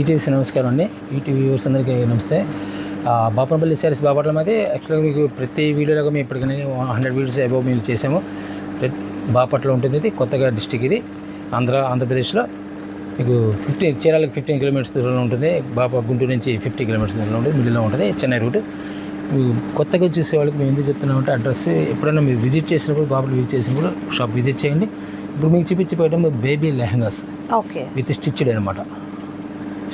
ఈటీవీసీ నమస్కారం అండి. ETV viewers అందరికీ నమస్తే. బాపనపల్లి సారీస్ బాపట్ల మీద. యాక్చువల్గా మీకు ప్రతి వీడియోలో మేము ఇప్పటికీ హండ్రెడ్ వీడియోస్ అబౌవ్ మేము చేసాము. బాపట్ల ఉంటుంది ఇది కొత్తగా డిస్టిక్ ఇది. ఆంధ్ర ఆంధ్రప్రదేశ్లో మీకు ఫిఫ్టీన్ చీరాలకు ఫిఫ్టీన్ కిలోమీటర్స్ దూరంలో ఉంటుంది. బాప గుంటూరు నుంచి ఫిఫ్టీ కిలోమీటర్స్ దూరంలో ఉంటుంది. మిడిల్లో ఉంటుంది చెన్నై రూట్. మీకు కొత్తగా చూసే వాళ్ళకి మేము ఎందుకు చెప్తున్నామంటే అడ్రస్ ఎప్పుడైనా మీరు విజిట్ చేసినప్పుడు బాపట్ల విజిట్ చేసినప్పుడు షాప్ విజిట్ చేయండి. ఇప్పుడు మీకు చూపించిపోయడం baby lehengas. Okay with stitched అనమాట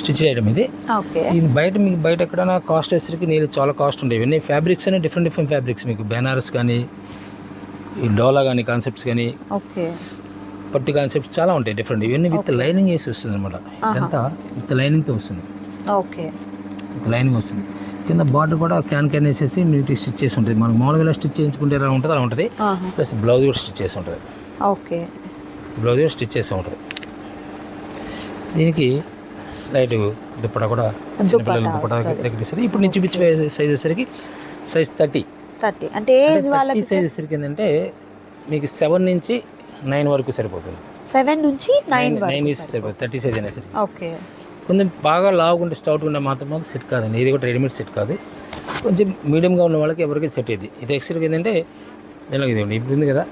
స్టిచ్డ్ ఐటమ్ ఇది. ఓకే. ఇది బయట మీకు బయట ఎక్కడైనా కాస్ట్ వచ్చేసరికి నీళ్ళు చాలా కాస్ట్ ఉంటాయి ఇవన్నీ ఫ్యాబ్రిక్స్ అనే డిఫరెంట్ డిఫరెంట్ ఫ్యాబ్రిక్స్ మీకు. బెనారస్ కానీ ఈ డోలా కానీ కాన్సెప్ట్స్ కానీ. ఓకే. పట్టు కాన్సెప్ట్స్ చాలా ఉంటాయి డిఫరెంట్. ఇవన్నీ విత్ లైనింగ్ వేసి వస్తుంది అనమాట ఇదంతా విత్ లైనింగ్తో వస్తుంది. ఓకే. విత్ లైనింగ్ వస్తుంది. కింద బార్డర్ కూడా క్యాన్ క్యాన్ వేసేసి నీట్గా స్టిచ్ చేసి ఉంటుంది. మనకు మామూలుగా స్టిచ్ చేయించుకుంటే ఎలా ఉంటుంది అలా ఉంటుంది. ప్లస్ బ్లౌజ్ కూడా స్టిచ్ చేసి ఉంటుంది. ఓకే. బ్లౌజ్ కూడా స్టిచ్ చేసి ఉంటుంది. దీనికి లైట్ దుప్పట కూడా చిన్నపిల్లల దుప్పట దగ్గర ఇప్పుడు నేను చూపించే సైజ్ వచ్చేసరికి సైజ్ థర్టీ థర్టీ. అంటే ఏజ్ వాళ్ళకి సైజ్ వచ్చేసరికి ఏంటంటే మీకు సెవెన్ నుంచి నైన్ వరకు సరిపోతుంది. సెవెన్ నుంచి నైన్ నైన్ వరకు సరిపోతుంది. థర్టీ సైజ్ అనేసరికి ఓకే. కొంచెం బాగా లావుకుంటే స్టౌట్ ఉండే మాత్రం సెట్ కాదండి. ఇది కూడా రెడీమేడ్ సెట్ కాదు. కొంచెం మీడియంగా ఉన్న వాళ్ళకి ఎవరికి సెట్ అయ్యింది ఇది ఎక్స్ట్రా ఏంటంటే నేను ఇది ఉంది. ఇప్పుడు ఉంది కదా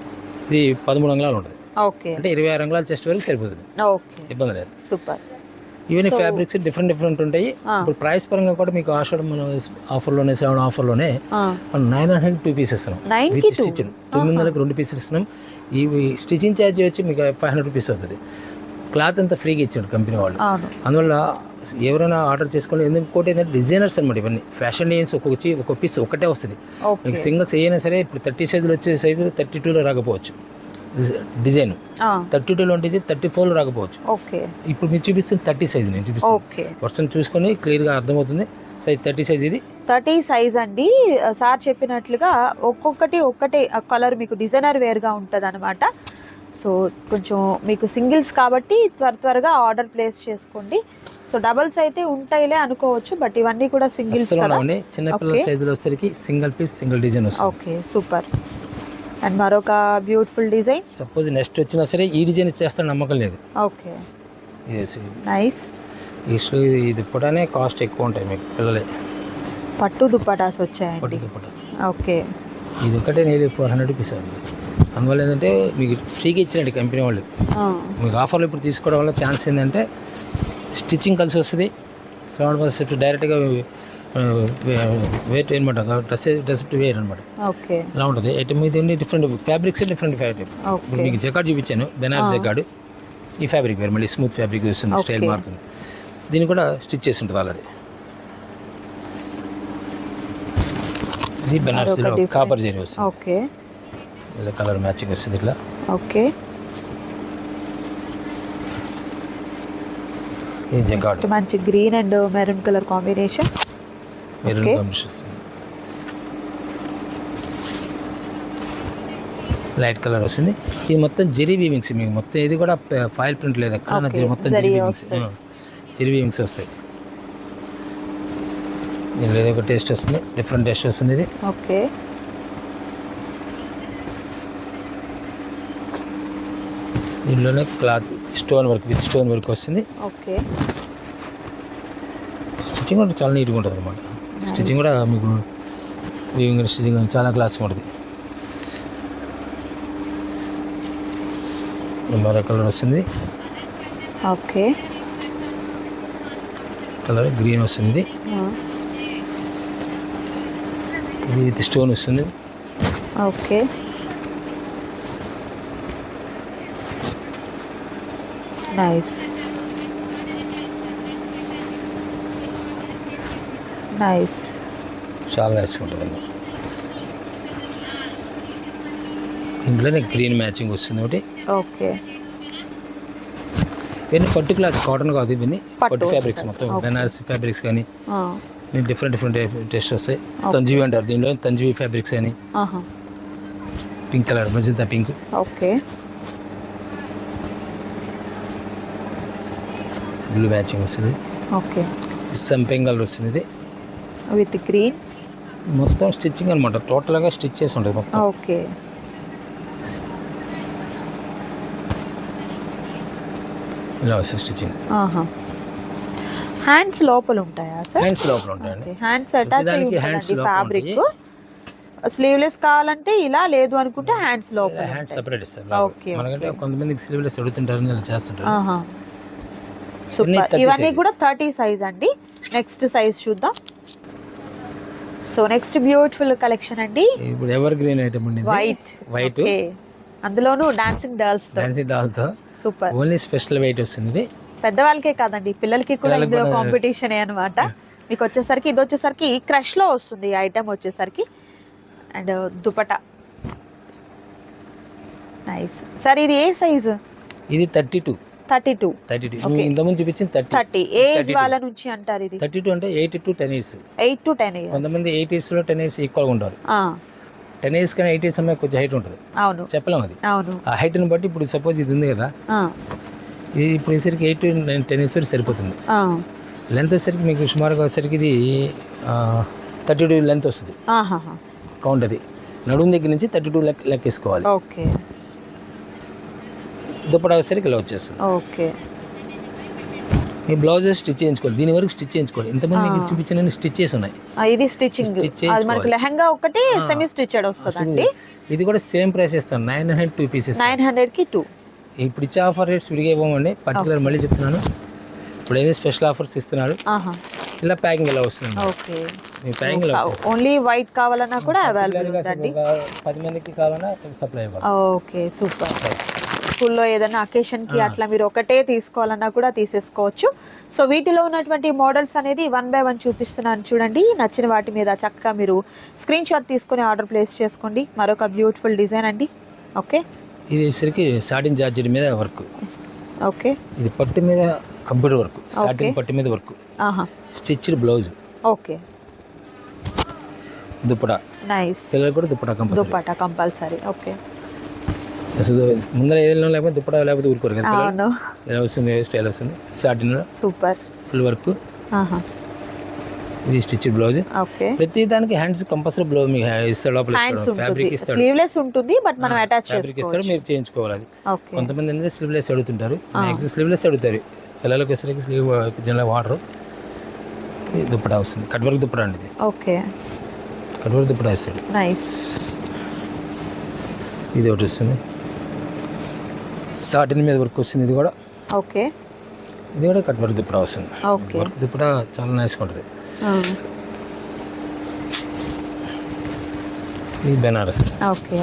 ఇది పదమూడు అంగుళాలు ఉంటుంది. ఓకే. అంటే ఇరవై ఆరు అంగుళాలు చెస్ట్ వరకు సరిపోతుంది. ఓకే. ఇబ్బంది లేదు. సూపర్. ఇవన్నీ So- ఫ్యాబ్రిక్స్ డిఫరెంట్ డిఫరెంట్ ఉంటాయి. ఇప్పుడు ప్రైస్ పరంగా కూడా మీకు ఆషాఢం మన ఆఫర్లోనే సెవెన్ ఆఫర్లోనే మనం నైన్ హండ్రెడ్ టూ పీస్ ఇస్తున్నాం. విత్ టూ స్టిచ్ తొమ్మిది వందలకు రెండు పీసులు ఇస్తున్నాం. ఈ స్టిచింగ్ ఛార్జ్ వచ్చి మీకు ఫైవ్ హండ్రెడ్ రూపీస్ అవుతుంది. క్లాత్ అంతా ఫ్రీగా ఇచ్చాడు కంపెనీ వాళ్ళు. అందువల్ల ఎవరైనా ఆర్డర్ చేసుకోవాలి. ఎందుకు ఇంకోటి ఏంటంటే డిజైనర్స్ అనమాట ఇవన్నీ. ఫ్యాషన్ డిజైన్స్ ఒక్కొక్క చీ- ఒక్కొక్క పీస్ ఒకటే వస్తుంది. మీకు సింగిల్స్ అయినా సరే ఇప్పుడు థర్టీ సైజులు వచ్చే సైజు థర్టీ టూలో రాకపోవచ్చు. డిజైన్. థర్టీ టూలో ఉంటుంది థర్టీ ఫోర్లో రాకపోవచ్చు. ఓకే. ఇప్పుడు మీరు చూపిస్తుంది థర్టీ సైజ్ నేను చూపిస్తాను ఓకే. వర్షన్ చూసుకొని క్లియర్గా అర్థమవుతుంది. సైజ్ థర్టీ సైజ్ ఇది. థర్టీ సైజ్ అండి. సార్ చెప్పినట్లుగా ఒక్కొక్కటి ఒక్కటే కలర్ మీకు డిజైనర్ వేర్గా ఉంటుంది అనమాట సో కొంచెం మీకు సింగిల్స్ కాబట్టి త్వర త్వరగా ఆర్డర్ ప్లేస్ చేసుకోండి. సో డబల్స్ అయితే ఉంటాయిలే అనుకోవచ్చు బట్ ఇవన్నీ కూడా సింగిల్స్ చిన్నపిల్లల Okay. సైజులో వచ్చేసరికి సింగిల్ పీస్ సింగిల్ డిజైన్ వస్తుంది. Okay super. అండ్ మరొక బ్యూటిఫుల్ డిజైన్. సపోజ్ నెక్స్ట్ వచ్చినా సరే ఈ డిజైన్ చేస్తాను నమ్మకం లేదు. ఓకే. నైస్ ఈ షూ ఇది కూడా కాస్ట్ ఎక్కువ ఉంటాయి మీకు పిల్లలే. పట్టు దుప్పటాస్ పట్టు వచ్చాయండి దుప్పట. ఓకే. ఇది ఒకటే నేను ఫోర్ హండ్రెడ్ రూపీస్ అవుతుంది అందువల్ల ఏంటంటే మీకు ఫ్రీగా ఇచ్చినట్టు కంపెనీ వాళ్ళు. మీకు ఆఫర్లు ఇప్పుడు తీసుకోవడం వల్ల ఛాన్స్ ఏంటంటే స్టిచ్చింగ్ కలిసి వస్తుంది. సెవెన్ పర్సెంట్ డైరెక్ట్గా వెయిట్ అనమాట డ్రెస్ డ్రెస్ వేర్ అనమాట ఓకే. ఇలా ఉంటుంది. ఇది డిఫరెంట్ ఫ్యాబ్రిక్స్ డిఫరెంట్ ఫ్యాబ్రిక్. ఇప్పుడు మీకు జకాడ్ చూపించాను. బెనారస్ ఆ. జకాడ్. ఈ ఫ్యాబ్రిక్ వేరు. మళ్ళీ స్మూత్ ఫ్యాబ్రిక్ వస్తుంది. స్టైల్. మారుతుంది. దీన్ని కూడా స్టిచ్ చేసి ఉంటుంది ఆల్రెడీ. ఇది బెనారస్లో కాపర్ జరీ వస్తుంది. ఓకే. ఇలా కలర్ మ్యాచింగ్ వస్తుంది ఇట్లా. ఓకే. మంచి green and maroon colour combination. Light colour వస్తుంది. ఇది మొత్తం జెరీ వీవింగ్స్ మీకు మొత్తం ఇది కూడా ఫైల్ ప్రింట్ లేదు Okay, మొత్తం జరీ వీవింగ్స్ వస్తాయి. జెరీ వీవింగ్స్ వస్తాయి. దీనిలో ఏదో ఒక టేస్ట్ వస్తుంది. డిఫరెంట్ టేస్ట్ వస్తుంది ఇది. ఓకే దీనిలోనే cloth stone work with stone work వస్తుంది. ఓకే స్టిచ్చింగ్ కూడా చాలా నీట్గా ఉంటుంది అనమాట స్టిచ్చింగ్ కూడా మీకు వీవింగ్ స్టిచ్చింగ్ చాలా క్లాస్గా ఉంటుంది. మరో కలర్ వస్తుంది. ఓకే. కలర్ గ్రీన్ వస్తుంది. ఇది విత్ స్టోన్ వస్తుంది. ఓకే. నైస్ నైస్ చాలా నైస్గా ఉంటుందండి. దీంట్లోనే గ్రీన్ మ్యాచింగ్ వస్తుంది ఒకటి. ఓకే ఇవన్నీ పట్టు క్లాత్ కాటన్ కాదు ఇవన్నీ. పట్టు ఫ్యాబ్రిక్స్. మొత్తం. బెనారస్ ఫ్యాబ్రిక్స్ కానీ డిఫరెంట్ డిఫరెంట్ టెస్ట్ వస్తాయి. తంజీవి అంటారు దీనిలో తంజీవి ఫ్యాబ్రిక్స్ అని. Pink colour magenta pink okay blue matching వస్తుంది. ఓకే సంపింగ్ కలర్ వస్తుంది ఇది. With green? మొత్తం స్టిచ్చింగ్ అనమాట టోటల్గా స్టిచ్ చేసి ఉంటుంది మొత్తం. ఓకే. ఇలా వస్తుంది స్టిచ్చింగ్. ఆహా. హ్యాండ్స్ లోపల ఉంటాయా సార్? హ్యాండ్స్ లోపల ఉంటాయండి. హ్యాండ్స్ అటాచ్ అయ్యి ఫ్యాబ్రిక్ స్లీవ్లెస్ కావాలంటే ఇలా లేదు అనుకుంటే హ్యాండ్స్ లోపల హ్యాండ్స్. సపరేట్ ఇస్తారు. Okay, మనకంటే కొంతమందికి స్లీవ్లెస్ అడుగుతుంటారు ఇలా చేస్తుంటారు. సూపర్ 30 ఇవన్నీ. కూడా థర్టీ సైజ్ అండి. నెక్స్ట్ సైజ్ చూద్దాం. సో నెక్స్ట్ బ్యూటిఫుల్ కలెక్షన్ అండి. ఇప్పుడు ఎవర్ గ్రీన్ ఐటమ్ ఉండింది వైట్ వైట్ అందులోను డాన్సింగ్ డాల్స్తో. ఫ్యాన్సీ డాల్తో సూపర్ ఓన్లీ స్పెషల్ వెయిట్ వస్తుంది. పెద్దవాళ్ళకే కాదండి పిల్లలకి కూడా ఇందులో కాంపిటీషన్ అనమాట మీకు వచ్చేసరికి ఇది వచ్చేసరికి క్రష్లో వస్తుంది ఈ ఐటమ్ వచ్చేసరికి. అండ్ దుపట నైస్ సార్ ఇది ఏ సైజ్ ఇది thirty two thirty two. Thirty two. ఇంతకుముందు చూపించింది థర్టీ. థర్టీ. ఏజ్ 32. వాళ్ళ నుంచి అంటారు ఇది? థర్టీ టూ అంటే eight to ten years. Eight to ten years. కొంతమంది ఎయిట్ ఇయర్స్లో టెన్ ఇయర్స్ ఈక్వల్గా ఉంటారు. టెన్ ఇయర్స్ కానీ ఎయిట్ ఇయర్స్ అమ్మాయి కొంచెం హైట్ ఉంటుంది. అవును. చెప్పలేం అది. అవును. ఆ హైట్ని బట్టి ఇప్పుడు సపోజ్ ఇది ఉంది కదా. ఇది ఇప్పుడు వచ్చేసరికి ఎయిట్ టు టెన్ ఇయర్స్ వరకు సరిపోతుంది. లెంత్ వచ్చేసరికి మీకు సుమారుగా వచ్చేసరికి ఇది థర్టీ టూ లెంత్ వస్తుంది. కౌంట్ అది. నడుము దగ్గర నుంచి థర్టీ టూ లెక్క లెక్కేసుకోవాలి. ఓకే. దుప్పట వచ్చేసరికి ఇలా వచ్చేస్తుంది. ఓకే. మీ బ్లౌజెస్ స్టిచ్ చేయించుకోవాలి దీని వరకు స్టిచ్ చేయించుకోవాలి ఇంతమంది మీకు. చూపించిన స్టిచ్ చేసి ఉన్నాయి. ఆ, ఇది స్టిచ్చింగ్. అది మనకి. లెహంగా ఒకటి. సెమీ స్టిచ్డ్ వస్తుందండి. ఇది కూడా సేమ్ ప్రైస్ ఇస్తాను. Nine hundred two pieces. Nine హండ్రెడ్కి టూ ఇప్పుడు ఇచ్చే ఆఫర్ రేట్స్ విడిగా ఇవ్వమండి. పర్టికులర్ మళ్ళీ చెప్తున్నాను. ఇప్పుడు ఏదైనా స్పెషల్ ఆఫర్స్ ఇస్తున్నాడు. ఆహా. ఇలా ప్యాకింగ్ ఇలా వస్తుంది? ఓకే. ప్యాకింగ్. ఓన్లీ వైట్ కావాలన్నా కూడా అవైలబుల్ పది మందికి కావాలన్నా సప్లై ఇవ్వాలి. Okay super. స్కూల్లో ఏదైనా అకేషన్కి ఆ. అట్లా మీరు ఒకటే తీసుకోవాలన్నా కూడా తీసేసుకోవచ్చు. సో వీటిలో ఉన్నటువంటి మోడల్స్ అనేది వన్ బై వన్ చూపిస్తున్నాను చూడండి. నచ్చిన వాటి మీద చక్కగా మీరు స్క్రీన్ షాట్ తీసుకొని ఆర్డర్ ప్లేస్ చేసుకోండి. మరొక బ్యూటిఫుల్ డిజైన్ అండి. ఓకే? ఇది వచ్చేసరికి సాటిన్ జార్జెట్ మీద వర్క్. ఓకే. ఇది పట్టు మీద కంప్యూటర్ వర్క్. సాటిన్. పట్టు మీద వర్క్. ఆహా. Stitched blouse. Okay. Dupatta. Nice. పిల్లలు కూడా dupatta compulsory. Dupatta compulsory. Okay. అసలు ముందర ఏదైనా లేకపోతే దుప్పట లేకపోతే ఊరుకోరు కదా. అవును. ఇలా వస్తుంది స్టైల్ వస్తుంది. Satin super. ఫుల్ వర్క్ ఇది స్టిచ్ బ్లౌజ్. ఓకే. ప్రతి దానికి హ్యాండ్స్ కంపల్సరీ బ్లౌజ్ మీకు ఇస్తాడు లోపల ఇస్తాడు ఫ్యాబ్రిక్ ఇస్తాడు. స్లీవ్లెస్ ఉంటుంది బట్ మనం అటాచ్ ఫ్యాబ్రిక్ ఇస్తాడు మీరు చేయించుకోవాలి అది. ఓకే. కొంతమంది అనేది స్లీవ్లెస్ అడుగుతుంటారు. మ్యాక్సిమం స్లీవ్లెస్ అడుగుతారు. పిల్లలకి వచ్చేసరికి స్లీవ్ జనరల్ వాటర్ దుప్పట వస్తుంది. కట్ వర్క్ దుప్పట అండి ఇది. ఓకే. కట్ వర్క్ దుప్పట వేస్తాడు నైస్ ఇది ఒకటి వస్తుంది. సాటిన్ మీద వర్క్ వస్తుంది. ఇది కూడా. ఓకే. ఇది కూడా కట్ వర్క్ దుప్పట వస్తుంది. ఓకే. వర్క్ దుప్పట చాలా నైస్గా ఉంటుంది. ఇది బెనారస్. ఓకే.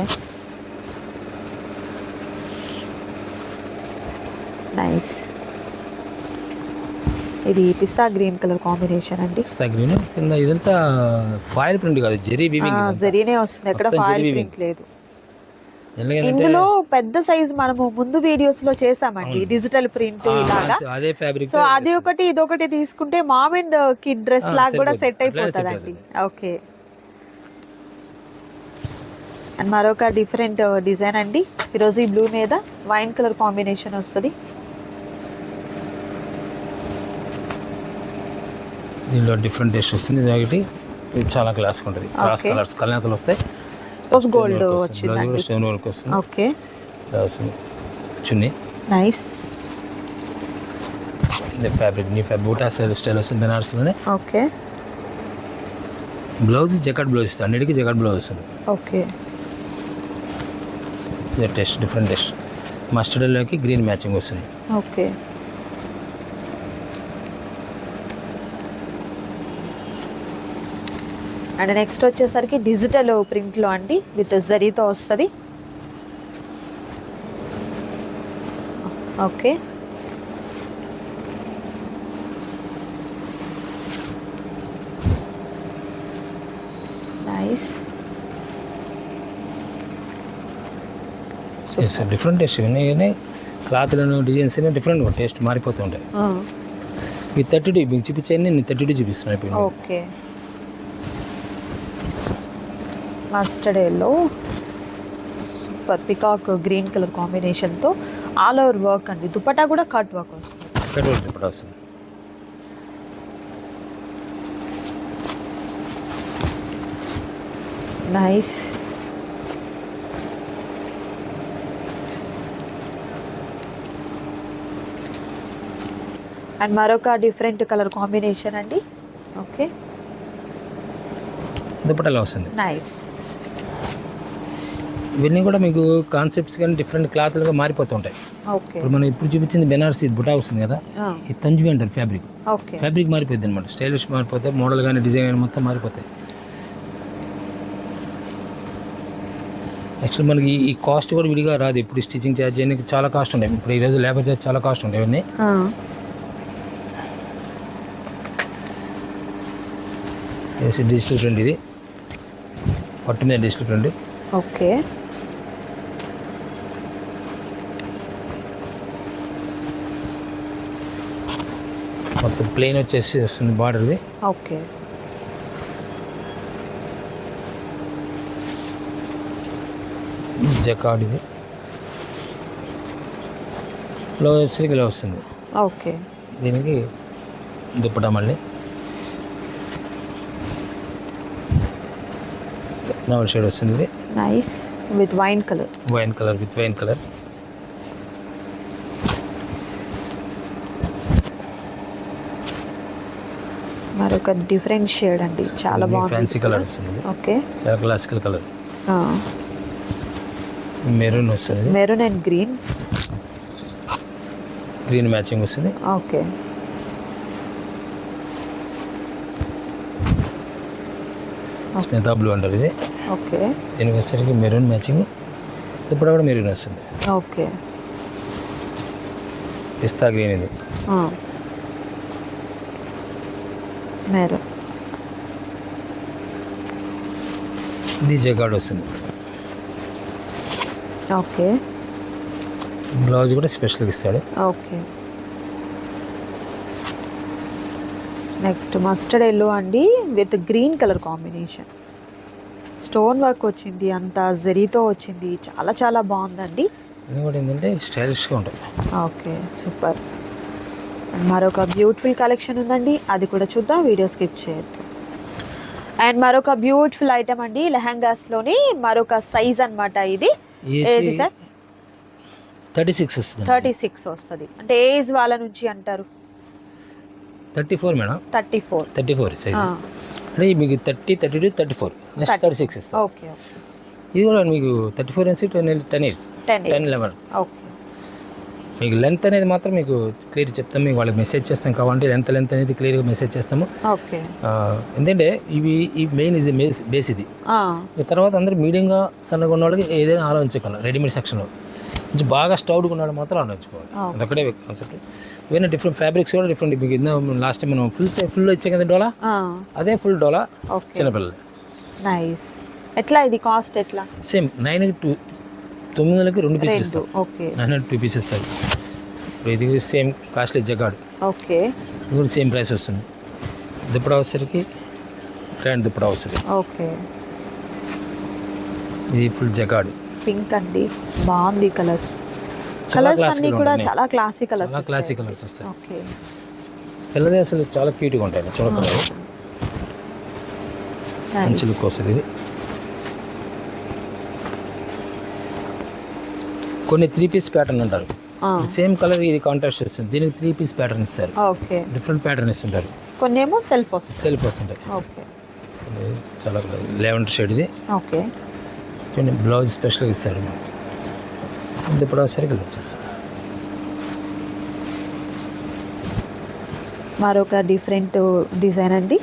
నైస్ ఇది పిస్తా గ్రీన్ కలర్ కాంబినేషన్ అండి. పిస్తా గ్రీన్ కింద ఇదంతా ఫాయిల్ ప్రింట్ కాదు జెరీ వీవింగ్ జరీనే వస్తుంది. ఎక్కడ జరీ ప్రింట్ లేదు. ఇందులో పెద్ద సైజ్ మనము ముందు వీడియోస్లో చేసామండి. డిజిటల్ ప్రింట్ ఇలాగా. అదే ఫ్యాబ్రిక్ సో అది ఒకటి ఇది ఒకటి తీసుకుంటే మామ్ అండ్ కిడ్ డ్రెస్ లాగా కూడా. సెట్ అయిపోతుంది. అండి ఓకే. అండ్ మరొక డిఫరెంట్ డిజైన్ అండి. ఈరోజు ఈ బ్లూ మీద వైన్ కలర్ కాంబినేషన్ వస్తుంది. దీనిలో డిఫరెంట్ టేస్ట్ వస్తుంది. ఇది ఒకటి. చాలా క్లాస్ ఉంటుంది. Okay. కలర్స్ కలనేతలు వస్తాయి. Stone గోల్డ్ వచ్చిందండి స్టోన్ వర్క్ వస్తుంది ఓకే. చున్నీ. నైస్ ఫ్యాబ్రిక్ నీ ఫ్యాబ్రిక్ బూటా స్టైల్ స్టైల్ వస్తుంది. బెనారస్ మీద ఓకే. బ్లౌజ్ జకెట్ బ్లౌజ్ ఇస్తుంది అన్నిటికీ జకెట్ బ్లౌజ్ వస్తుంది. Okay. Test different test. మస్టర్డ్లోకి green matching వస్తుంది. ఓకే. అండ్ నెక్స్ట్ వచ్చేసరికి డిజిటల్ ప్రింట్లో అండి విత్ జరీతో వస్తుంది. ఓకే. నైస్ డిఫరెంట్ టేస్ట్ ఇవన్నీ క్లాత్లను డిజైన్స్ డిఫరెంట్ టేస్ట్ మారిపోతూ ఉంటాయి. ఈ థర్టీ టూ మీకు చూపించాయని నేను థర్టీ టూ చూపిస్తున్నాను okay. Mustard yellow super peacock green colour కాంబినేషన్తో ఆల్ ఓవర్ వర్క్ అండి. దుపట్టా కూడా కట్ వర్క్ వస్తుంది. నైస్ అండ్ మరొక డిఫరెంట్ కలర్ కాంబినేషన్ అండి. ఓకే దుప్పటలా వస్తుంది? నైస్ ఇవన్నీ కూడా మీకు కాన్సెప్ట్స్ కానీ డిఫరెంట్ క్లాత్లుగా మారిపోతుంటాయి. ఇప్పుడు మనం ఇప్పుడు చూపించింది బెనారస్ ఇది బుటా వస్తుంది కదా? ఇది తంజువి అంటారు ఫ్యాబ్రిక్ ఫ్యాబ్రిక్ మారిపోద్ది అనమాట స్టైలిష్ మారిపోతే మోడల్ కానీ డిజైన్ కానీ మొత్తం మారిపోతాయి. యాక్చువల్ మనకి ఈ కాస్ట్ కూడా విడిగా రాదు. ఇప్పుడు స్టిచ్చింగ్ ఛార్జ్ చేయడానికి చాలా కాస్ట్ ఉంటాయి. ఇప్పుడు ఈరోజు లేబర్ ఛార్జ్ చాలా కాస్ట్ ఉంటాయి ఇవన్నీ. డిజిటల్ ప్రింట్ ఇది. పట్టు మీద డిజిటల్ ప్రింట్ ఓకే. మొత్తం ప్లెయిన్ వచ్చేసి వస్తుంది బార్డర్ది ఓకే. జకాడ్ ఇది. లో వచ్చేసరికి ఇలా వస్తుంది. ఓకే. దీనికి దుప్పటా మళ్ళీ. నవల్ షేడ్ వస్తుంది ఇది. Nice with wine colour wine colour with wine colour మరొక డిఫరెంట్ షేడ్ అండి. చాలా బాగుంది. ఫ్యాన్సీ కలర్ వస్తుంది. ఓకే. చాలా క్లాసికల్ కలర్ మెరూన్ వస్తుంది. Maroon and green green matching వస్తుంది. ఓకే. స్మితా బ్లూ అంటారు ఇది. ఓకే. దీనికి వచ్చేసరికి మెరూన్ మ్యాచింగ్ దుప్పటా కూడా మెరూన్ వస్తుంది. ఓకే. పిస్తా గ్రీన్ ఇది. మెరూన్ ఇది జగాడ్ వస్తుంది. ఓకే. బ్లౌజ్ కూడా స్పెషల్గా ఇస్తాడు. ఓకే. నెక్స్ట్ మస్టర్డ్ ఎల్లో అండి with green colour combination. Stone work వచ్చింది అంతా జరీతో వచ్చింది చాలా చాలా బాగుందండి. ఇది కూడా ఏంటంటే స్టైలిష్గా ఉంటుంది. Okay super. మరొక బ్యూటిఫుల్ కలెక్షన్ ఉందండి. అది కూడా చూద్దాం. వీడియో స్కిప్ చేయొద్దు. అండ్ మరొక బ్యూటిఫుల్ ఐటమ్ అండి. లెహంగాస్లోని మరొక సైజ్ అన్నమాట ఇది. ఏది? సార్? థర్టీ సిక్స్ వస్తుంది థర్టీ సిక్స్ వస్తుంది. అంటే ఏజ్ వాళ్ళ నుంచి అంటారు? Thirty four madam. Thirty four thirty four size అంటే మీకు thirty thirty two thirty four next 30. Thirty six okay ఇది కూడా మీకు థర్టీ ఫోర్ నుంచి ten ten years ten ten eleven okay మీకు లెంత్ అనేది మాత్రం మీకు క్లియర్ చెప్తాం. మీకు వాళ్ళకి మెసేజ్ చేస్తాం కావాలంటే లెంత్ లెంత్ అనేది క్లియర్గా మెసేజ్ చేస్తాము. ఎందుకంటే ఇవి ఈ మెయిన్ ఇది బేస్ బేస్ ఇది. తర్వాత అందరూ మీడియంగా సన్నగా ఉన్న వాళ్ళకి ఏదైనా ఆలోచించగలం రెడీమేడ్ సెక్షన్లో కొంచెం బాగా స్టౌడ్గా ఉన్నాడు మాత్రం ఆలోచించుకోవాలి. అదొక్కటే కాన్సెప్ట్ ఇవన్నీ డిఫరెంట్ ఫ్యాబ్రిక్స్ కూడా డిఫరెంట్ మీకు లాస్ట్ టైం మనం ఫుల్ ఫుల్ ఇచ్చే కదా డోలా? అదే ఫుల్ డోలా? చిన్నపిల్లలు నైస్ ఎట్లా ఇది కాస్ట్ ఎట్లా? సేమ్ నైన్ టూ తొమ్మిది వందలకి రెండు పీసెస్ ఇస్తాం. Okay. Nine hundred two pieces అది. ఇప్పుడు ఇది సేమ్ కాస్ట్లీ జగాడు ఓకే. ఇది కూడా సేమ్ ప్రైస్ వస్తుంది. దుప్పడా వచ్చేసరికి గ్రాండ్ దుప్పడా వస్తుంది ఓకే. ఇది ఫుల్ జగాడు పింక్ అండి. బాగుంది కలర్స్. కలర్స్ అన్ని కూడా. చాలా క్లాసీ కలర్స్ చాలా క్లాసిక్ కలర్స్ వస్తాయి. ఓకే. పిల్లది అసలు చాలా క్యూట్గా ఉంటాయి. చూడకూడదు. మంచి లుక్ వస్తుంది ఇది. కొన్ని త్రీ పీస్ ప్యాటర్న్ అంటారు సేమ్ కలర్ ఇది కాంట్రాస్ట్ వస్తుంది దీనికి త్రీ పీస్ ప్యాటర్న్ ఇస్తారు. ఓకే. డిఫరెంట్ ప్యాటర్న్ ఇస్తుంటారు. కొన్ని ఏమో సెల్ఫ్ వస్తుంది. సెల్ఫ్ వస్తుంటాయి. ఓకే. చాలా లెవెన్ షేడ్ ఇది. ఓకే. చూడండి బ్లౌజ్ స్పెషల్గా ఇస్తాడు ఇది ఇప్పుడు సరికి వచ్చేస్తాం మరొక డిఫరెంట్ డిజైన్ అండి.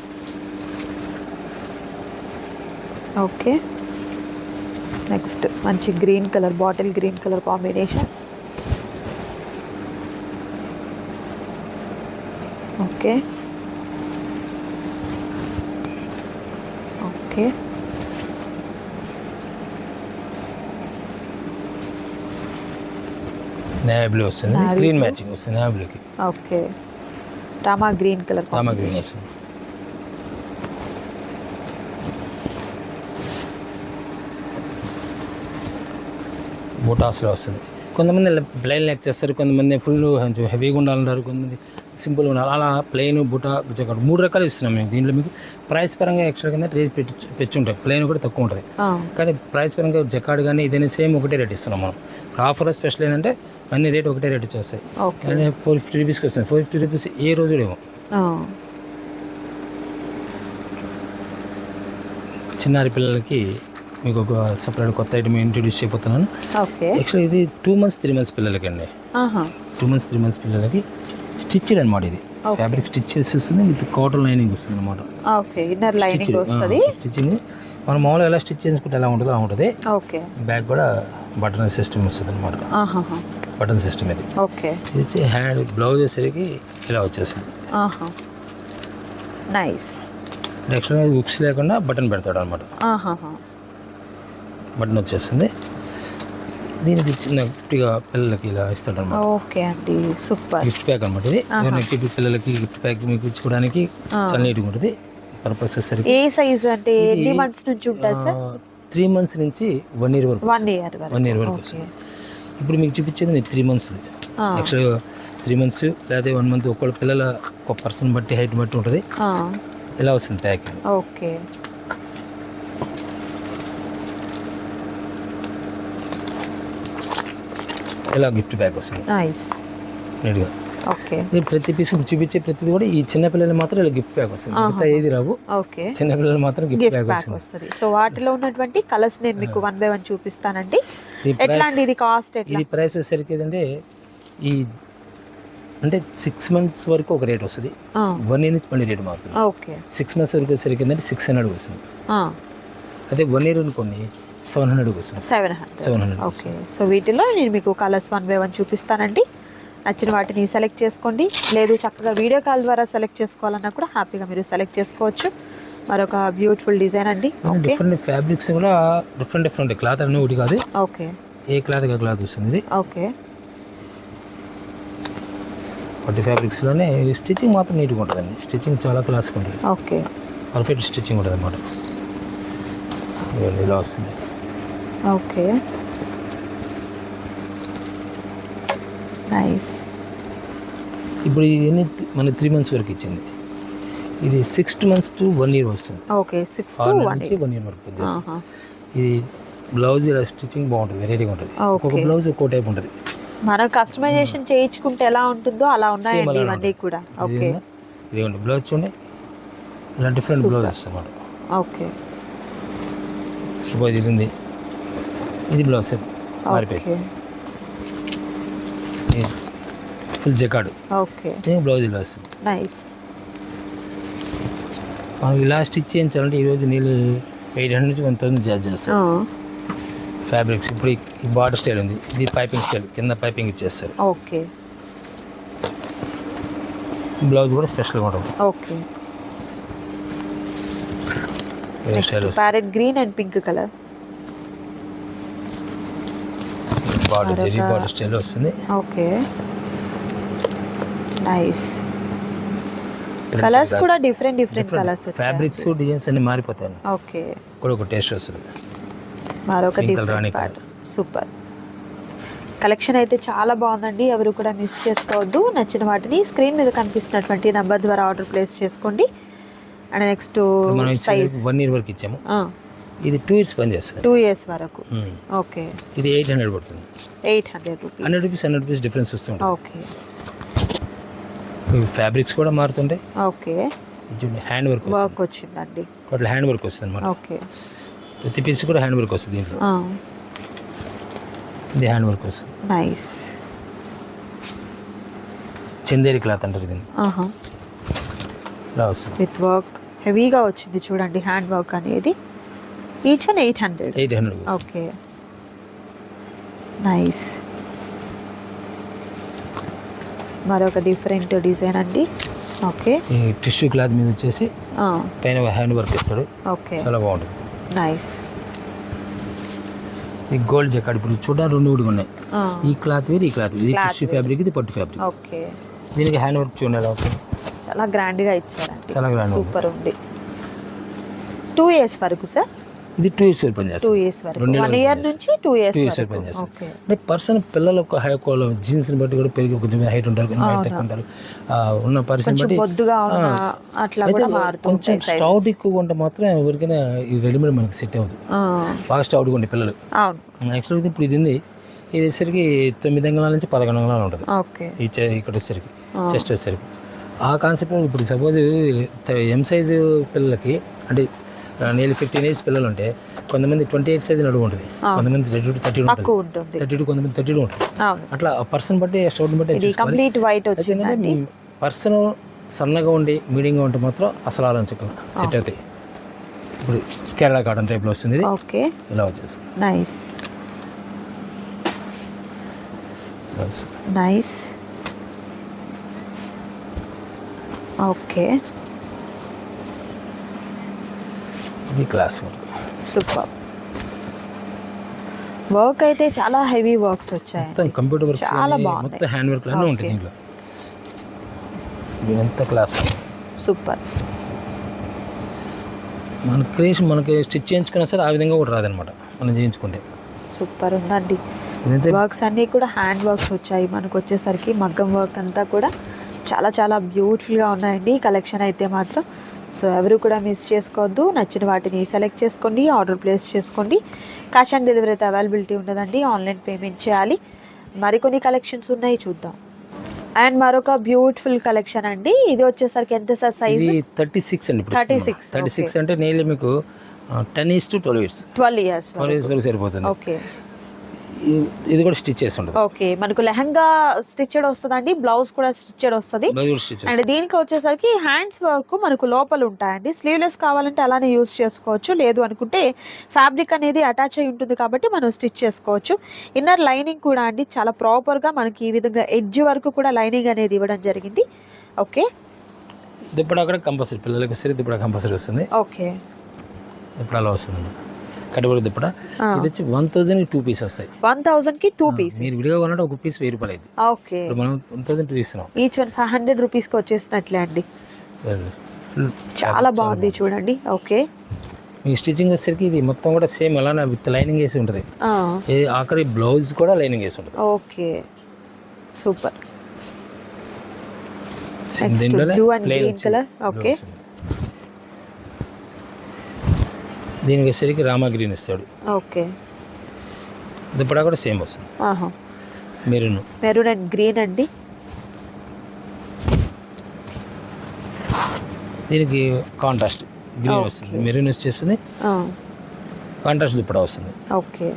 ఓకే. నెక్స్ట్ మంచి green colour bottle green colour combination okay okay navy blue వస్తుంది. గ్రీన్. మ్యాచింగ్ వస్తుంది నేవీ బ్లూకి okay Rama green colour Rama green వస్తుంది. బూటాస్లో వస్తుంది. కొంతమంది ప్లెయిన్ లెక్ చేస్తారు కొంతమంది ఫుల్ కొంచెం హెవీగా ఉండాలంటారు కొంతమంది సింపుల్గా ఉండాలి. అలా ప్లెయిన్ బుటా జకాడ్ మూడు రకాలు ఇస్తున్నాం మేము దీంట్లో మీకు. ప్రైస్ పరంగా ఎక్స్ట్రా కింద రేట్ పెట్టి పెంచి ఉంటాయి. ప్లెయిన్ కూడా తక్కువ ఉంటుంది. కానీ ప్రైస్ పరంగా జకాడ్ కానీ ఇదైనా సేమ్ ఒకటే రేట్ ఇస్తున్నాం మనం. ఆఫర్ స్పెషల్ ఏంటంటే అన్ని రేట్ ఒకటే రేట్ వచ్చేస్తాయి. అంటే ఫోర్ ఫిఫ్టీ రూపీస్కి వస్తుంది ఫోర్ ఫిఫ్టీ రూపీస్ ఏ రోజు ఏమో చిన్నారి పిల్లలకి మీకు ఒక సపరేట్ కొత్త ఐటమ్ ఇంట్రడ్యూస్ చేయబోతున్నాను. యాక్చువల్లీ ఇది టూ మంత్స్ త్రీ మంత్స్ పిల్లలకి అండి టూ మంత్స్ త్రీ మంత్స్ పిల్లలకి స్టిచ్డ్ అనమాట ఇది. ఫ్యాబ్రిక్ స్టిచ్ చేసి వస్తుంది విత్ కాటన్ లైనింగ్ వస్తుంది అనమాట స్టిచ్చింగ్ మనం మామూలుగా ఎలా స్టిచ్ చేసుకుంటే ఎలా ఉంటుందో అలా ఉంటుంది. ఓకే బ్యాక్ కూడా బటన్ సిస్టమ్ వస్తుంది అనమాట బటన్ సిస్టమ్ ఇది. ఓకే ఇది హ్యాండ్ బ్లౌజ్ వచ్చేసరికి ఇలా వచ్చేస్తుంది. నైస్ యాక్చువల్గా హుక్స్ లేకుండా బటన్ పెడతాడు అనమాట బటన్ వచ్చేస్తుంది దీనికి చిన్న గిఫ్ట్గా పిల్లలకి ఇలా ఇస్తాడు అనమాట ఓకే అండి సూపర్. గిఫ్ట్ ప్యాక్ అనమాట ఇది. పిల్లలకి గిఫ్ట్ ప్యాక్ మీకు ఇచ్చుకోవడానికి చాలా నీట్గా ఉంటుంది. పర్పస్ వచ్చేసరికి ఏ సైజ్ అంటే ఎన్ని మంత్స్ నుంచి ఉంటుంది సార్? త్రీ మంత్స్ నుంచి వన్ ఇయర్ వరకు వన్ ఇయర్ వరకు. వన్ ఇయర్ వరకు. ఇప్పుడు మీకు చూపించేది నేను త్రీ మంత్స్ యాక్చువల్గా త్రీ మంత్స్ లేదా వన్ మంత్ ఒక్కొక్క పిల్లల ఒక పర్సన్ బట్టి హైట్ బట్టి ఉంటుంది. ఇలా వస్తుంది ప్యాక్ ఓకే. ఇలా గిఫ్ట్ ప్యాక్ వస్తుంది? నైస్ నీట్గా ఓకే ప్రతి పీస్ చూపించే ప్రతిది కూడా ఈ చిన్న పిల్లలు మాత్రం ఇలా గిఫ్ట్ ప్యాక్ వస్తుంది. మిగతా ఏది రావు. ఓకే చిన్న పిల్లలు మాత్రం గిఫ్ట్ ప్యాక్ వస్తుంది. సో వాటిలో ఉన్నటువంటి కలర్స్ నేను మీకు వన్ బై వన్ చూపిస్తానండి. ఈ ఎట్లా ప్రైస్ అండి ఇది కాస్ట్ ఇది ప్రైస్ వచ్చేసరికి ఏంటంటే ఈ అంటే సిక్స్ మంత్స్ వరకు ఒక రేట్ వస్తుంది. వన్ ఇయర్ నుంచి మళ్ళీ రేట్ మారుతుంది. ఓకే సిక్స్ మంత్స్ వరకు వచ్చేసరికి ఏంటంటే సిక్స్ హండ్రెడ్ వస్తుంది. అదే వన్ ఇయర్ అనుకోండి సెవెన్ హండ్రెడ్ వస్తుంది. Seven hundred. Seven hundred okay. So వీటిలో నేను మీకు కలర్స్ వన్ బై వన్ చూపిస్తానండి. నచ్చిన వాటిని సెలెక్ట్ చేసుకోండి. లేదు చక్కగా వీడియో కాల్ ద్వారా సెలెక్ట్ చేసుకోవాలన్నా కూడా హ్యాపీగా మీరు సెలెక్ట్ చేసుకోవచ్చు. మరొక బ్యూటిఫుల్ డిజైన్ అండి. డిఫరెంట్ ఫ్యాబ్రిక్స్ కూడా డిఫరెంట్ డిఫరెంట్ క్లాత్ అన్నీ ఒకటి కాదు. ఓకే. ఏ క్లాత్గా క్లాత్ వస్తుంది ఇది. ఓకే. పట్టి ఫ్యాబ్రిక్స్లోనే స్టిచ్చింగ్ మాత్రం నీట్గా ఉంటుందండి. స్టిచ్చింగ్ చాలా క్లాస్గా ఉంటుంది. ఓకే. పర్ఫెక్ట్ స్టిచ్చింగ్ ఉంటుంది అనమాట ఇలా వస్తుంది. ఓకే. నైస్. ఇప్పుడు ఇది ఎన్ని మన త్రీ మంత్స్ వరకు ఇచ్చింది. ఇది six months to one year వస్తుంది. ఓకే సిక్స్ నుంచి వన్ ఇయర్ వరకు ఇది బ్లౌజ్ ఇలా స్టిచ్చింగ్ బాగుంటుంది వెరైటీగా ఉంటుంది. ఒక్కొక్క బ్లౌజ్ ఒక్కో టైప్ ఉంటుంది. మనం కస్టమైజేషన్ చేయించుకుంటే ఎలా ఉంటుందో అలా ఉన్నాయండి ఇవన్నీ. కూడా. ఓకే. ఉందా? ఇది ఉంది బ్లౌజ్ చూడండి. ఇలా డిఫరెంట్. బ్లౌజ్ వస్తుంది ఓకే. సపోజ్ ఇది ఉంది. ఇది బ్లౌజ్ మారిపోయి ఓకే. Full jacquard. ఓకే. ఇది బ్లౌజ్ ఇలా వస్తుంది నైస్. మనకి ఇలా స్టిచ్ చేయించాలంటే ఈరోజు నీళ్ళు ఎయిట్ హండ్రెడ్ నుంచి వన్ థౌసండ్ చార్జ్ చేస్తారు. ఫ్యాబ్రిక్స్ ఇప్పుడు ఈ- బార్డర్ స్టైల్ ఉంది. ఇది పైపింగ్ స్టైల్ కింద పైపింగ్ ఇచ్చేస్తారు. ఓకే. బ్లౌజ్ కూడా స్పెషల్గా ఉంటుంది. Okay. Parrot green and pink colour. Border zari border style వస్తుంది. ఓకే. నైస్. కలర్స్ కూడా different different colours fabrics designs అన్ని మారిపోతాయి. ఓకే. కూడా ఒక టేస్ట్ వస్తుంది. మరొక డిఫరెంట్ సూపర్ కలెక్షన్ అయితే చాలా బాగుందండి. ఎవరు కూడా మిస్ చేసుకోవద్దు. నచ్చిన వాటిని స్క్రీన్ మీద కనిపిస్తున్నటువంటి నంబర్ ద్వారా ఆర్డర్ ప్లేస్ చేసుకోండి. And next size one year వరకు ఇచ్చాము. ఇది టూ ఇయర్స్ పని చేస్తుంది టూ ఇయర్స్ వరకు. మ్మ్. ఓకే. ఇది ఎయిట్ హండ్రెడ్ పడుతుంది. Eight hundred hundred rupees rupees hundred rupees difference వస్తుంటుంది ఓకే. ఫ్యాబ్రిక్స్ కూడా మారుతుంటాయి. ఓకే. హ్యాండ్ వర్క్ వర్క్ వస్తుంది. వచ్చిందండి. టోటల్ హ్యాండ్ వర్క్ వస్తుంది అనమాట ఓకే. ప్రతి పీస్ కూడా హ్యాండ్ వర్క్ వస్తుంది దీంట్లో. ఇది హ్యాండ్ వర్క్ వస్తుంది. నైస్ చందేరి క్లాత్ అంటారు దీన్ని. ఇలా వస్తుంది. విత్ వర్క్ హెవీగా వచ్చింది చూడండి హ్యాండ్ వర్క్ అనేది. Each one eight hundred eight hundred okay nice మరొక డిఫరెంట్ డిజైన్ అండి. ఓకే ఈ టిష్యూ క్లాత్ మీద వచ్చేసి పైన హ్యాండ్ వర్క్ ఇస్తాడు. ఓకే చాలా బాగుంటుంది. నైస్ ఈ గోల్డ్ జకాడ్ ఇప్పుడు చూడడానికి రెండు కూడా ఉన్నాయి. ఈ క్లాత్ వేరు ఈ క్లాత్ ఇది టిష్యూ. ఫ్యాబ్రిక్ ఇది పట్టు ఫ్యాబ్రిక్ ఓకే దీనికి హ్యాండ్ వర్క్ ఎలా అవుతుంది చాలా గ్రాండ్గా ఇచ్చారండి. చాలా ఉంది. సూపర్ ఉంది. టూ ఇయర్స్ వరకు సార్ ఇది టూ ఇయర్స్ వరకు పనిచేస్తుంది. రెండు ఇయర్. నుంచి టూ ఇయర్స్ వరకు పనిచేస్తుంది. అంటే పర్సన్ పిల్లలు ఒక హై జీన్స్ని బట్టి కూడా పెరిగి కొంచెం హైట్ ఉంటారు కొంచెం హైట్. తక్కువ ఉంటారు. ఉన్న పర్సన్ బట్టి కొంచెం. స్టౌట్ ఎక్కువ ఉంటే మాత్రం ఎవరికైనా ఈ రెడీమేడ్ మనకి సెట్ అవుతుంది. బాగా స్టౌట్గా ఉండే పిల్లలు. యాక్చువల్గా ఇప్పుడు ఇది ఉంది. ఇది వచ్చేసరికి తొమ్మిది అంగుళాల నుంచి పదకొండు అంగుళాలు ఉంటుంది. ఈ ఇక్కడ వచ్చేసరికి. చెస్ట్ వచ్చేసరికి. ఆ కాన్సెప్ట్ ఇప్పుడు సపోజ్ ఎం సైజు పిల్లలకి అంటే నియర్లీ ఫిఫ్టీన్ ఏజ్ పిల్లలు ఉంటే కొంతమంది ట్వంటీ ఎయిట్ సైజ్ నడుగు ఉంటుంది. కొంతమంది థర్టీ టూ థర్టీ ఉంటుంది. థర్టీ టూ కొంతమంది థర్టీ టూ ఉంటుంది. అట్లా పర్సన్ బట్టి స్టోన్ బట్టి కంప్లీట్ వైట్ అయితే వచ్చిందండి. పర్సన్ సన్నగా ఉండి మీడియంగా ఉంటే మాత్రం అసలు ఆలోచించకుండా సెట్ అవుతాయి ఇప్పుడు కేరళ కాటన్ టైప్లో వస్తుంది ఓకే. ఇలా వచ్చేస్తుంది. నైస్. Nice okay. ఇది క్లాస్ సూపర్. వర్క్ అయితే చాలా హెవీ వర్క్స్ వచ్చాయి. మొత్తం కంప్యూటర్ వర్క్స్ చాలా బాగున్నాయి. మొత్తం హ్యాండ్ వర్క్ లానే ఉంటుంది. దీంట్లో. ఇది ఎంత క్లాస్ సూపర్. మన క్రియేషన్ మనకి స్టిచ్ చేయించుకున్నా సరే ఆ విధంగా కూడా రాదనమాట మనం చేయించుకుంటే. సూపర్ ఉందండి. వర్క్స్ అన్నీ కూడా హ్యాండ్ వర్క్స్ వచ్చాయి. మనకు వచ్చేసరికి మగ్గం వర్క్ అంతా కూడా చాలా చాలా బ్యూటిఫుల్గా ఉన్నాయండి. ఈ కలెక్షన్ అయితే మాత్రం సో ఎవరు కూడా మిస్ చేసుకోవద్దు. నచ్చిన వాటిని సెలెక్ట్ చేసుకోండి ఆర్డర్ ప్లేస్ చేసుకోండి. క్యాష్ ఆన్ డెలివరీ అయితే అవైలబిలిటీ ఉండదండి. ఆన్లైన్ పేమెంట్ చేయాలి. మరికొన్ని కలెక్షన్స్ ఉన్నాయి చూద్దాం. అండ్ మరొక బ్యూటిఫుల్ కలెక్షన్ అండి. ఇది వచ్చేసరికి ఎంత సార్ సైజ్ థర్టీ సిక్స్ అండి ఇప్పుడు 36, థర్టీ సిక్స్ అంటే నేర్లీ మీకు ten years to twelve years twelve years twelve years వరకు సరిపోతుంది. ఓకే ఇది- కూడా స్టిచ్ చేసి ఉంటుంది. ఓకే మనకు లెహంగా స్టిచ్డ్ వస్తుందండి బ్లౌజ్ కూడా స్టిచ్డ్ వస్తుంది. కూడా అండ్ దీనికి వచ్చేసరికి హ్యాండ్స్ వర్క్ మనకు లోపల ఉంటాయండి. స్లీవ్లెస్ కావాలంటే అలానే యూస్ చేసుకోవచ్చు లేదు అనుకుంటే ఫ్యాబ్రిక్ అనేది అటాచ్ అయి ఉంటుంది కాబట్టి మనం స్టిచ్ చేసుకోవచ్చు. ఇన్నర్ లైనింగ్ కూడా అండి చాలా ప్రాపర్గా మనకి ఈ విధంగా ఎడ్జ్ వరకు కూడా లైనింగ్ అనేది ఇవ్వడం జరిగింది. ఓకే. దిప్పుడు అక్కడ కంపల్సరీ పిల్లలకి సరే దిప్పుడు కంపల్సరీ వస్తుంది. ఓకే. ఇప్పుడు అలా వస్తుంది. కట్టుబడి దిప్పుడ ఇది వచ్చి వన్ థౌజండ్ టూ పీస్ వస్తాయి. వన్ థౌజండ్కి టూ పీస్ మీరు విడిగా కొన్నట్టు ఒక పీస్ వెయ్యి రూపాయలు ఓకే. ఇప్పుడు మనం వన్ థౌసండ్ టూ ఇస్తున్నాం. ఈచ్ వన్ ఫైవ్ హండ్రెడ్ రూపీస్కి వచ్చేసినట్లే అండి. చాలా బాగుంది చూడండి. ఓకే. మీ స్టిచ్చింగ్ వచ్చేసరికి ఇది మొత్తం కూడా సేమ్ అలానే విత్ లైనింగ్ వేసి ఉంటుంది. ఆఖరి బ్లౌజ్ కూడా లైనింగ్ వేసి ఉంటుంది. ఓకే. సూపర్. దీంట్లోనే blue దీనికి వచ్చేసరికి రామా గ్రీన్ ఇస్తాడు. ఓకే. దుప్పడా కూడా సేమ్ వస్తుంది. ఆహా. మెరూన్. మెరూన్ అండ్ గ్రీన్ అండి. దీనికి కాంట్రాస్ట్ గ్రీన్. వస్తుంది. మెరూన్ వచ్చేస్తుంది కాంట్రాస్ట్ దుప్పడా వస్తుంది. ఓకే.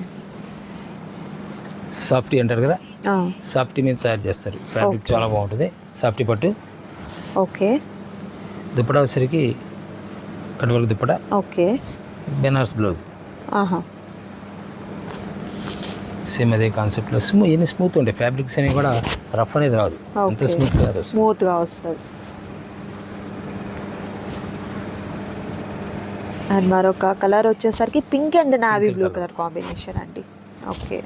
సాఫ్టీ అంటారు కదా? సాఫ్టీ మీద తయారు చేస్తారు. ఫ్యాబ్రిక్. చాలా బాగుంటుంది. సాఫ్టీ పట్టు. ఓకే. దుప్పడా వచ్చేసరికి కట్టువరకు dupatta okay. Benares blouse. Same అదే కాన్సెప్ట్లో స్మూ ఎన్ని స్మూత్ ఉంటాయి. ఫ్యాబ్రిక్స్ అనేవి కూడా రఫ్ అనేది రాదు. అంత. స్మూత్ రాదు స్మూత్గా వస్తుంది. అండ్ మరొక కలర్ వచ్చేసరికి pink and navy blue. Colour. Combination అండి. ఓకే.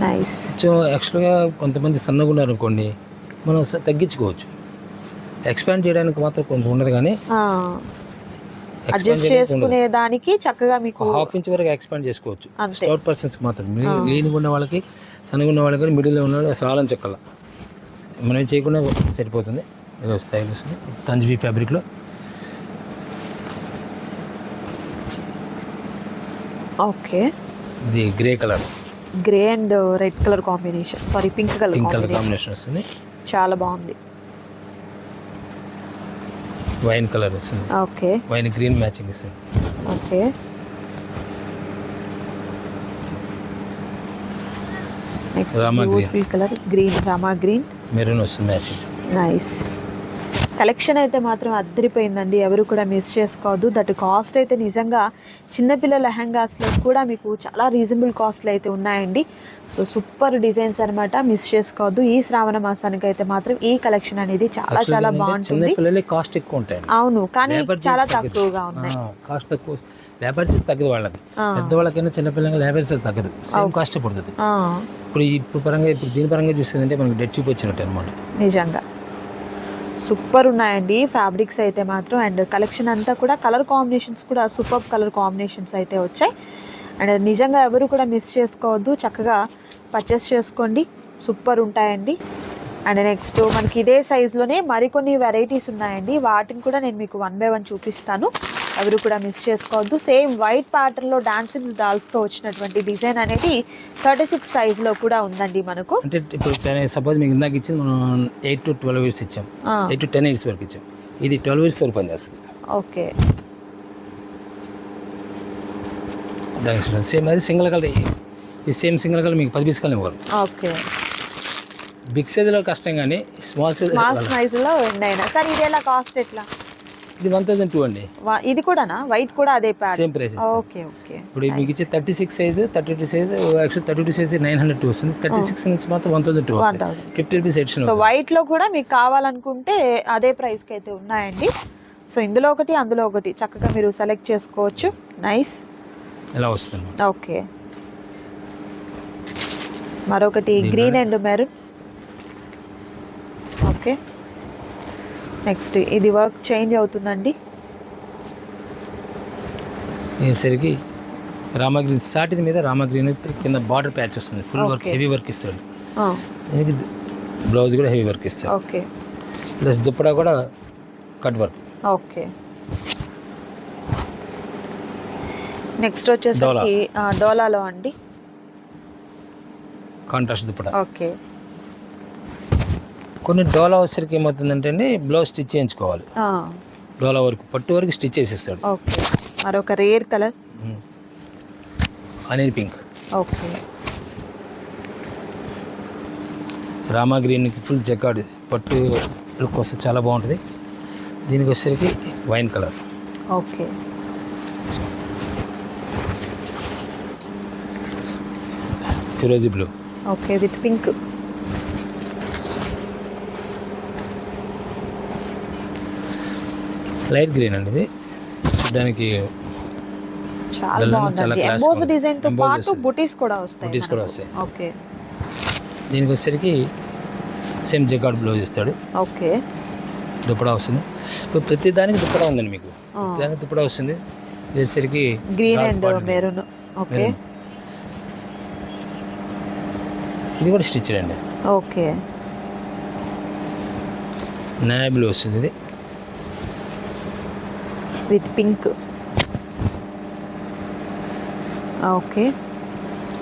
నైస్. సో యాక్చువల్గా కొంతమంది సన్నగా ఉన్నారు అనుకోండి మనం తగ్గించుకోవచ్చు. ఎక్స్పాండ్ చేయడానికి మాత్రం కొంత ఉండదు కానీ అడ్జస్ట్. చేసుకునే దానికి చక్కగా మీకు హాఫ్ ఇంచ్ వరకు ఎక్స్పాండ్ చేసుకోవచ్చు. స్టౌట్ పర్సన్స్కి మాత్రం. ఆ. లీన్గా ఉన్న వాళ్ళకి సన్నగా ఉన్న వాళ్ళకి కానీ మిడిల్లో ఉన్న వాళ్ళకి అసలు ఆలోచించక్కల మనం చేయకుండా సరిపోతుంది. ఇది స్టైల్ వస్తుంది. తంజ్వీ ఫ్యాబ్రిక్లో ఓకే. ఇది grey colour grey and red colour combination sorry pink colour pink colour combination వస్తుంది. చాలా బాగుంది. వైన్ కలర్ వస్తుంది. ఓకే. వైన్ గ్రీన్ మ్యాచింగ్ ఇస్తుంది. Okay. Next Rama green. Beautiful colour green Rama green. Maroon వస్తుంది matching. Nice. Collection అయితే మాత్రం అద్దరిపోయిందండి. ఎవరు కూడా మిస్ చేసుకోవద్దు. దట్ కాస్ట్ అయితే నిజంగా చిన్నపిల్లల లెహంగాస్లో కూడా మీకు చాలా రీజనబుల్ కాస్ట్లు అయితే ఉన్నాయండి. సో సూపర్ డిజైన్స్ అనమాట మిస్ చేసుకోవద్దు. ఈ శ్రావణ మాసానికి అయితే మాత్రం ఈ కలెక్షన్ అనేది చాలా చాలా బాగుంటుంది. పిల్లలకి కాస్ట్ ఎక్కువ ఉంటాయి అవును. కానీ చాలా. తక్కువగా ఉన్నాయి. కాస్ట్ తక్కువ లేబర్ చార్జ్ తగ్గదు వాళ్ళకి. పెద్దవాళ్ళకైనా చిన్నపిల్లలకి లేబర్ చార్జ్ తగ్గదు. సేమ్. కాస్ట్ పడుతుంది. ఇప్పుడు ఇప్పుడు పరంగా ఇప్పుడు దీని పరంగా చూస్తుందంటే మనకి డెట్ చూపించినట్టు అనమాట నిజంగా. సూపర్ ఉన్నాయండి. ఫ్యాబ్రిక్స్ అయితే మాత్రం అండ్ కలెక్షన్ అంతా కూడా కలర్ కాంబినేషన్స్ కూడా సూపర్ కలర్ కాంబినేషన్స్ అయితే వచ్చాయి. అండ్ నిజంగా ఎవరు కూడా మిస్ చేసుకోవద్దు. చక్కగా పర్చేస్ చేసుకోండి. సూపర్ ఉంటాయండి. అండ్ నెక్స్ట్ మనకి ఇదే సైజులోనే మరికొన్ని వెరైటీస్ ఉన్నాయండి. వాటిని కూడా నేను మీకు వన్ బై వన్ చూపిస్తాను. ఎవరు కూడా మిస్ చేసుకోవద్దు. సేమ్ వైట్ ప్యాటర్న్లో డాన్సింగ్ డాల్స్తో వచ్చినటువంటి డిజైన్ అనేది థర్టీ సిక్స్ సైజ్లో కూడా ఉందండి మనకు. అంటే ఇప్పుడు సపోజ్ మీకు ఇందాక ఇచ్చింది మనం ఎయిట్ టు ట్వెల్వ్ ఇయర్స్ ఇచ్చాం. ఎయిట్ టు టెన్ ఇయర్స్ వరకు ఇచ్చాం. ఇది ట్వెల్వ్ ఇయర్స్ వరకు పనిచేస్తుంది. ఓకే సేమ్ అది సింగిల్ కలర్ ఈ సేమ్ సింగిల్ కలర్ మీకు పది పీస్ కలర్ ఇవ్వాలి ఓకే బిగ్ సైజ్లో కష్టం కానీ స్మాల్ సైజ్ స్మాల్ సైజులో ఎండ్ అయినా సార్ ఇది ఎలా కాస్ట్ ఎట్లా? ఇది వన్ థౌసండ్ టూ అండి. ఇది కూడానా? వైట్ కూడా అదే pattern same price okay okay. ఇప్పుడు మీకు ఇచ్చే thirty six size thirty two size actual thirty two size nine hundred two వస్తుంది థర్టీ సిక్స్ నుంచి మాత్రం one thousand two fifty rupees edition so వైట్లో కూడా మీకు కావాలనుకుంటే అదే ప్రైస్కి అయితే ఉన్నాయండి. సో ఇందులో ఒకటి అందులో ఒకటి. చక్కగా మీరు సెలెక్ట్ చేసుకోవచ్చు. నైస్ ఎలా వస్తుంది? ఓకే మరొకటి green and maroon okay next ఇది వర్క్ చేంజ్ అవుతుందండి. సరికి రామగ్రీన్ స్టార్టింగ్ మీద రామగ్రీన్ కింద బార్డర్ ప్యాచ్ వస్తుంది. Full work. హెవీ వర్క్ ఇస్తాడు. దీనికి బ్లౌజ్ కూడా హెవీ వర్క్ ఇస్తాడు. ఓకే. ప్లస్ దుప్పడా కూడా కట్ వర్క్ ఓకే. నెక్స్ట్ వచ్చేసరికి డోలాలో అండి. Contrast dupatta okay. కొన్ని డోలా వచ్చేసరికి ఏమవుతుందంటే అండి బ్లౌజ్ స్టిచ్ చేయించుకోవాలి డోలా వరకు పట్టు వరకు స్టిచ్ చేసేస్తాడు. ఓకే. మరొక rare colour? Anil pink. Okay. Rama గ్రీన్కి ఫుల్ జకాడ్ పట్టు లుక్ వస్తే చాలా బాగుంటుంది. దీనికి వచ్చేసరికి wine colour. Okay. ఫిరోజీ blue. Okay with pink. Light green అండి ఇది. చూడడానికి చాలా class ఎంబోస్ డిజైన్తో పాటు. బుటీస్ కూడా వస్తాయి బుటీస్ కూడా. వస్తాయి. ఓకే. దీనికి వచ్చేసరికి సేమ్ జకాడ్ బ్లౌజ్ ఇస్తాడు. ఓకే. దుప్పడా వస్తుంది. ఇప్పుడు ప్రతి దానికి దుప్పడా ఉందండి మీకు. ప్రతి దానికి దుప్పడా వస్తుంది. వచ్చేసరికి గ్రీన్ అండ్. మెరూన్. ఓకే. ఇది కూడా స్టిచ్ అండి. ఓకే. నాయా బ్లూ వస్తుంది ఇది. With pink. ఓకే.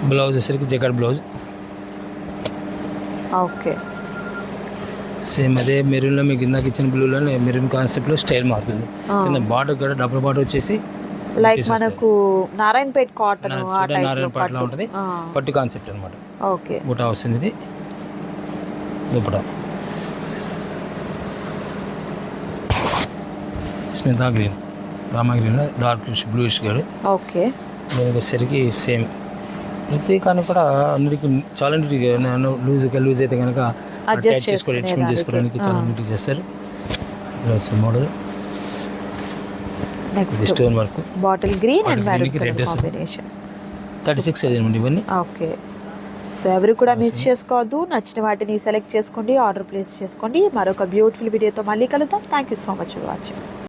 బ్లౌజ్ వచ్చేసరికి జకాడ్ బ్లౌజ్. ఓకే. సేమ్ అదే మెరూన్లో మీకు ఇందాక ఇచ్చిన బ్లూలో మెరూన్ కాన్సెప్ట్లో స్టైల్ మారుతుంది. కింద బార్డర్ కూడా డబుల్ బార్డర్ వచ్చేసి లైక్ pieces మనకు నారాయణపేట్ కాటన్ నా- ఆ చూడ టైప్లో నారాయణపేటలో ఉంటుంది. పట్టు కాన్సెప్ట్ అనమాట ఓకే. బుటా వస్తుంది. ఇది దుప్పటా స్మితా గ్రీన్. రామా గ్రీన్ డార్క్ బ్లూయిష్ గడు ఓకే. దీనికి వచ్చేసరికి సేమ్. ప్రతి కానీ కూడా అందరికి చాలా నీట్గా లూజ్ లూజ్ అయితే కనుక అటాచ్ చేసుకోవడానికి చేసుకునే ఎక్స్టెండ్ చేసుకోవడానికి. చాలా. నీట్గా చేస్తారు. ఇలా వస్తుంది మోడల్ ఇది stone work bottle green and. Combination thirty six అయ్యింది ఇవన్నీ. ఓకే. సో ఎవరు కూడా మిస్. చేసుకోవద్దు. నచ్చిన వాటిని సెలెక్ట్ చేసుకోండి ఆర్డర్ ప్లేస్ చేసుకోండి. మరొక బ్యూటిఫుల్ వీడియోతో మళ్ళీ కలుద్దాం. Thank you so much for watching